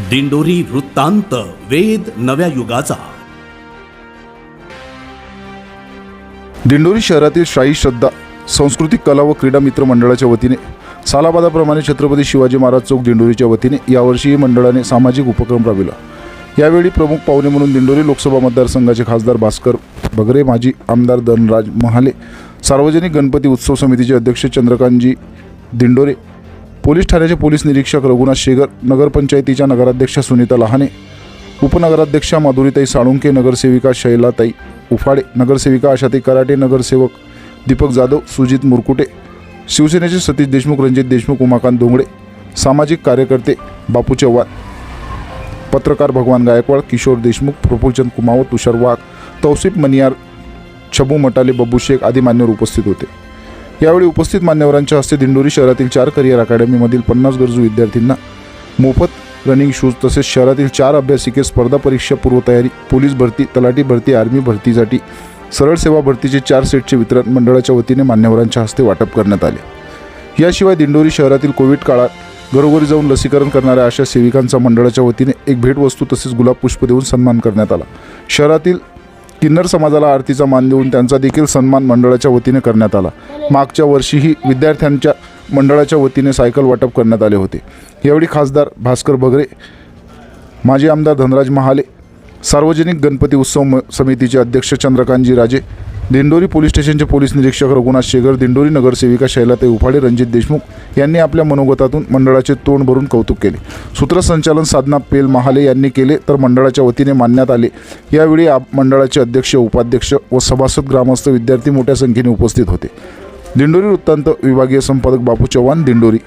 दिंडोरी वृत्तांत वेद नव्या युगाचा. दिंडोरी शहरातील शाही श्रद्धा सांस्कृतिक कला व क्रीडा मित्र मंडळाच्या वतीने सालाबादाप्रमाणे छत्रपती शिवाजी महाराज चौक दिंडोरीच्या वतीने यावर्षीही मंडळाने सामाजिक उपक्रम राबविला. यावेळी प्रमुख पाहुणे म्हणून दिंडोरी लोकसभा मतदारसंघाचे खासदार भास्कर बगरे माजी आमदार धनराज महाले सार्वजनिक गणपती उत्सव समितीचे अध्यक्ष चंद्रकांतजी दिंडोरे पोलीस ठाण्याचे पोलीस निरीक्षक रघुनाथ शेगर नगरपंचायतीच्या नगराध्यक्षा सुनीता लहाने उपनगराध्यक्षा माधुरीताई साळुंके नगरसेविका शैलाताई उफाडे नगरसेविका आशाताई कराटे नगरसेवक दीपक जाधव सुजित मुरकुटे शिवसेनेचे सतीश देशमुख रणजित देशमुख उमाकांत धोंगडे सामाजिक कार्यकर्ते बापू चव्हाण पत्रकार भगवान गायकवाड किशोर देशमुख प्रफुलचंद कुमावत तुषार वाघ तौसिफ मनियार छबू मटाले बब्बू शेख आदी मान्यवर उपस्थित होते. यावेळी उपस्थित मान्यवरांच्या हस्ते दिंडोरी शहरातील चार करिअर अकॅडमीमधील पन्नास गरजू विद्यार्थ्यांना मोफत रनिंग शूज तसेच शहरातील चार अभ्यासिके स्पर्धा परीक्षा पूर्वतयारी पोलीस भरती तलाठी भरती आर्मी भरतीसाठी सरळ सेवा भरतीचे चार सेटचे वितरण मंडळाच्या वतीने मान्यवरांच्या हस्ते वाटप करण्यात आले. याशिवाय दिंडोरी शहरातील कोविड काळात घरोघरी जाऊन लसीकरण करणाऱ्या अशा सेविकांचा मंडळाच्या वतीने एक भेटवस्तू तसेच गुलाब पुष्प देऊन सन्मान करण्यात आला. शहरातील किन्नर समाजाला आरतीचा मान देऊन त्यांचा देखील सन्मान मंडळाच्या वतीने करण्यात आला. मागच्या वर्षीही विद्यार्थ्यांच्या मंडळाच्या वतीने सायकल वाटप करण्यात आले होते. यावेळी खासदार भास्कर बगरे माजी आमदार धनराज महाले सार्वजनिक गणपती उत्सव म- समितीचे अध्यक्ष चंद्रकांतजी राजे दिंडोरी पोलीस स्टेशनचे पोलीस निरीक्षक रघुनाथ शेगर दिंडोरी नगरसेविका शैलाताई उफाडे रणजित देशमुख यांनी आपल्या मनोगतातून मंडळाचे तोंड भरून कौतुक केले. सूत्रसंचालन साधना पेल महाले यांनी केले तर मंडळाच्या वतीने मानण्यात आले. यावेळी आप मंडळाचे अध्यक्ष उपाध्यक्ष व सभासद ग्रामस्थ विद्यार्थी मोठ्या संख्येने उपस्थित होते. दिंडोरी वृत्तांत विभागीय संपादक बापू चव्हाण दिंडोरी